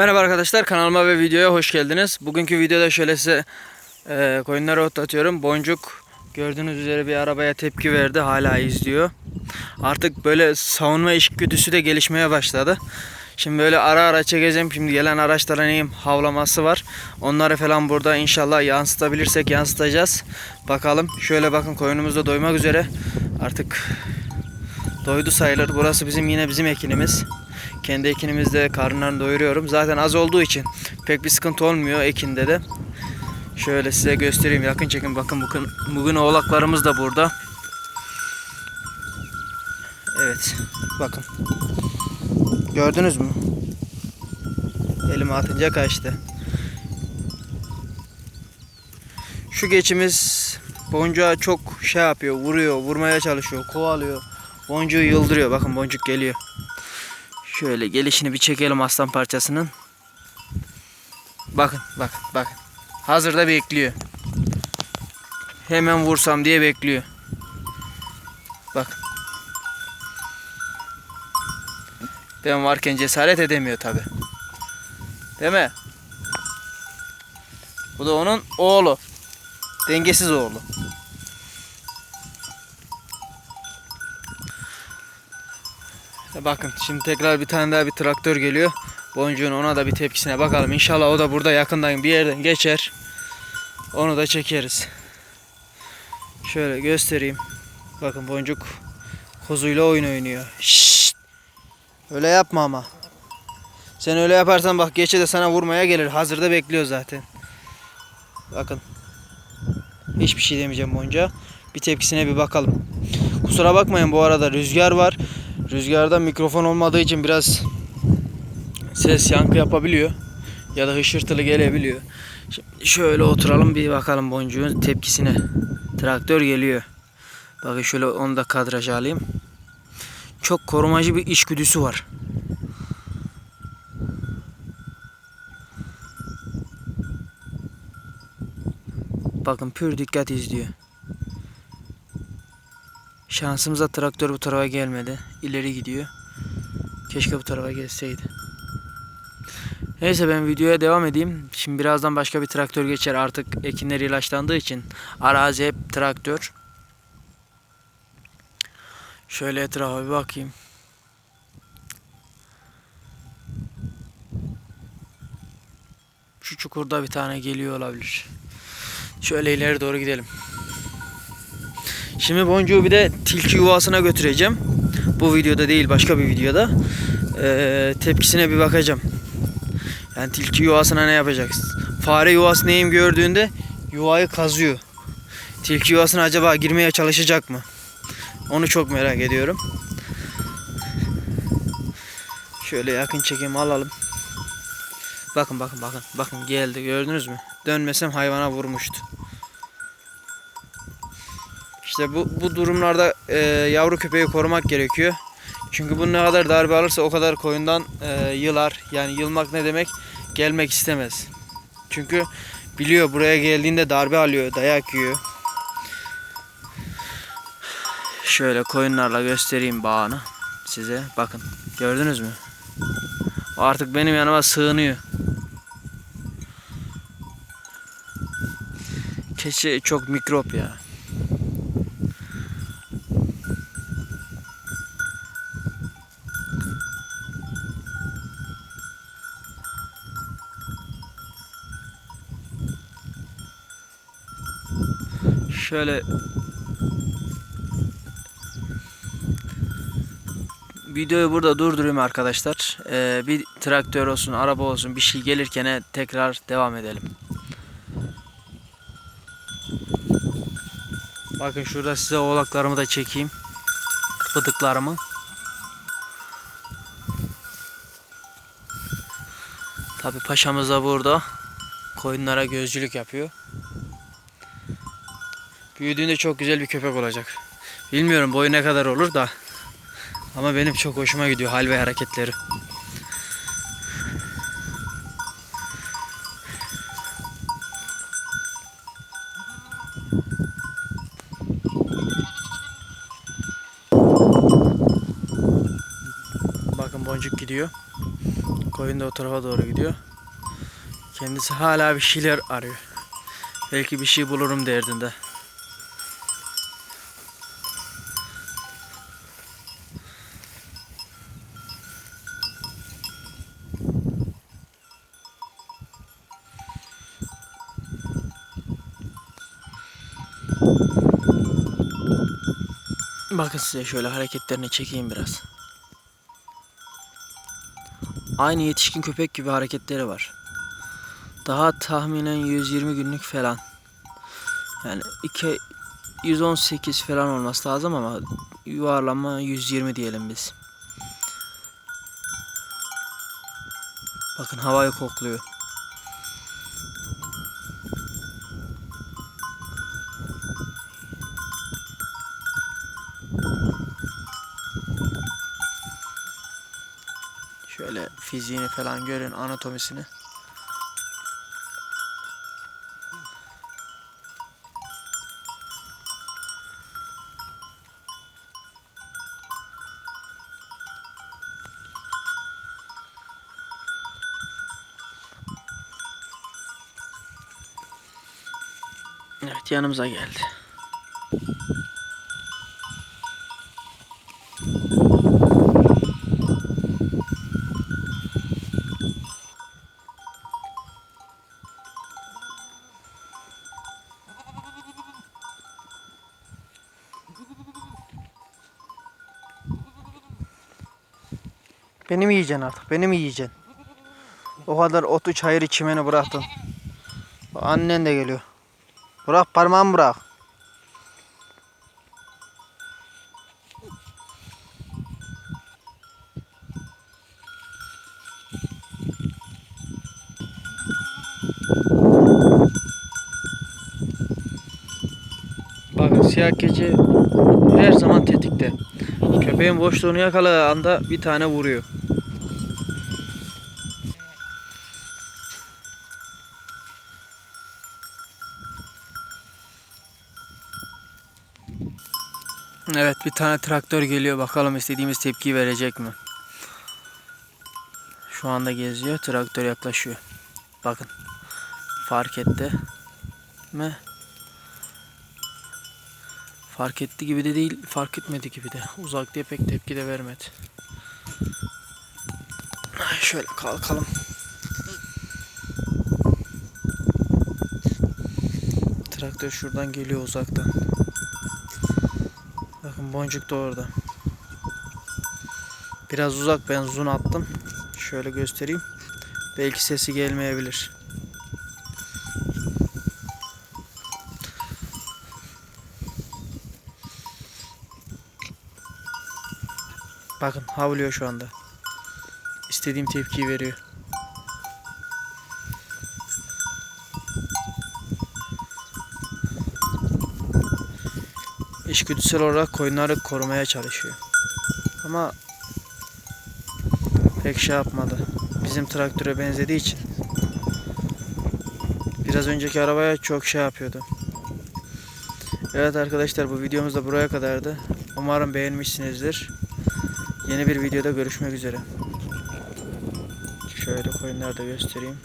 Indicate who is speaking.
Speaker 1: Merhaba arkadaşlar kanalıma ve videoya hoş geldiniz. Bugünkü videoda şöyle size e, koyunları otlatıyorum. Boncuk gördüğünüz üzere bir arabaya tepki verdi. Hala izliyor. Artık böyle savunma içgüdüsü de gelişmeye başladı. Şimdi böyle ara ara çekeceğim. Şimdi gelen araçlara neyim havlaması var. Onları falan burada inşallah yansıtabilirsek yansıtacağız. Bakalım. Şöyle bakın koyunumuz da doymak üzere. Artık doydu sayılır. Burası bizim yine bizim ekinimiz. Kendi ekinimizde karınlarını doyuruyorum. Zaten az olduğu için pek bir sıkıntı olmuyor ekinde de. Şöyle size göstereyim yakın çekin bakın bugün, bugün oğlaklarımız da burada. Evet bakın. Gördünüz mü? Elime atınca kaçtı. Şu geçimiz boncuğa çok şey yapıyor, vuruyor, vurmaya çalışıyor, kovalıyor. Boncuğu yıldırıyor. Bakın boncuk geliyor. Şöyle gelişini bir çekelim aslan parçasının. Bakın bakın bakın. Hazırda bekliyor. Hemen vursam diye bekliyor. Bakın. Ben varken cesaret edemiyor tabi. Değil mi? Bu da onun oğlu. Dengesiz oğlu. Bakın şimdi tekrar bir tane daha bir traktör geliyor. Boncuğun ona da bir tepkisine bakalım. İnşallah o da burada yakından bir yerden geçer. Onu da çekeriz. Şöyle göstereyim. Bakın boncuk kuzuyla oyun oynuyor. Şşt! Öyle yapma ama. Sen öyle yaparsan bak geçe de sana vurmaya gelir. Hazırda bekliyor zaten. Bakın. Hiçbir şey demeyeceğim boncuğa. Bir tepkisine bir bakalım. Kusura bakmayın bu arada rüzgar var. Rüzgarda mikrofon olmadığı için biraz ses yankı yapabiliyor. Ya da hışırtılı gelebiliyor. Şimdi şöyle oturalım bir bakalım boncuğun tepkisine. Traktör geliyor. Bakın şöyle onu da kadraja alayım. Çok korumacı bir içgüdüsü var. Bakın pür dikkat izliyor. Şansımıza traktör bu tarafa gelmedi. İleri gidiyor. Keşke bu tarafa gelseydi. Neyse ben videoya devam edeyim. Şimdi birazdan başka bir traktör geçer. Artık ekinler ilaçlandığı için arazi hep traktör. Şöyle etrafa bir bakayım. Şu çukurda bir tane geliyor olabilir. Şöyle ileri doğru gidelim. Şimdi boncuğu bir de tilki yuvasına götüreceğim. Bu videoda değil başka bir videoda. Ee, tepkisine bir bakacağım. Yani tilki yuvasına ne yapacaksın? Fare yuvası neyim gördüğünde yuvayı kazıyor. Tilki yuvasına acaba girmeye çalışacak mı? Onu çok merak ediyorum. Şöyle yakın çekim alalım. Bakın bakın bakın. Bakın geldi gördünüz mü? Dönmesem hayvana vurmuştu. İşte bu, bu durumlarda e, yavru köpeği korumak gerekiyor. Çünkü bu ne kadar darbe alırsa o kadar koyundan e, yılar. Yani yılmak ne demek? Gelmek istemez. Çünkü biliyor buraya geldiğinde darbe alıyor, dayak yiyor. Şöyle koyunlarla göstereyim bağını size. Bakın gördünüz mü? O artık benim yanıma sığınıyor. Keçi çok mikrop ya. Şöyle videoyu burada durdurayım arkadaşlar. Ee, bir traktör olsun, araba olsun bir şey gelirken tekrar devam edelim. Bakın şurada size oğlaklarımı da çekeyim. Bıdıklarımı. Tabi paşamız da burada. Koyunlara gözcülük yapıyor. Büyüdüğünde çok güzel bir köpek olacak. Bilmiyorum boyu ne kadar olur da. Ama benim çok hoşuma gidiyor hal ve hareketleri. Bakın boncuk gidiyor. Koyun da o tarafa doğru gidiyor. Kendisi hala bir şeyler arıyor. Belki bir şey bulurum derdinde. Bakın size şöyle hareketlerini çekeyim biraz. Aynı yetişkin köpek gibi hareketleri var. Daha tahminen 120 günlük falan. Yani iki 118 falan olması lazım ama yuvarlama 120 diyelim biz. Bakın havayı kokluyor. Şöyle fiziğini falan görün anatomisini. Evet yanımıza geldi. Beni mi yiyeceksin artık? Beni mi yiyeceksin? O kadar otu çayırı çimeni bıraktın. Annen de geliyor. Bırak parmağımı bırak. Bakın siyah keçi her zaman tetikte. Köpeğin boşluğunu yakaladığı anda bir tane vuruyor. Evet bir tane traktör geliyor bakalım istediğimiz tepkiyi verecek mi? Şu anda geziyor traktör yaklaşıyor. Bakın fark etti mi? Fark etti gibi de değil fark etmedi gibi de uzak diye pek tepki de vermedi. Şöyle kalkalım. Traktör şuradan geliyor uzaktan. Bakın boncuk da orada. Biraz uzak ben zoom attım. Şöyle göstereyim. Belki sesi gelmeyebilir. Bakın havlıyor şu anda. İstediğim tepkiyi veriyor. İçgüdüsel olarak koyunları korumaya çalışıyor. Ama pek şey yapmadı. Bizim traktöre benzediği için. Biraz önceki arabaya çok şey yapıyordu. Evet arkadaşlar bu videomuz da buraya kadardı. Umarım beğenmişsinizdir. Yeni bir videoda görüşmek üzere. Şöyle koyunları da göstereyim.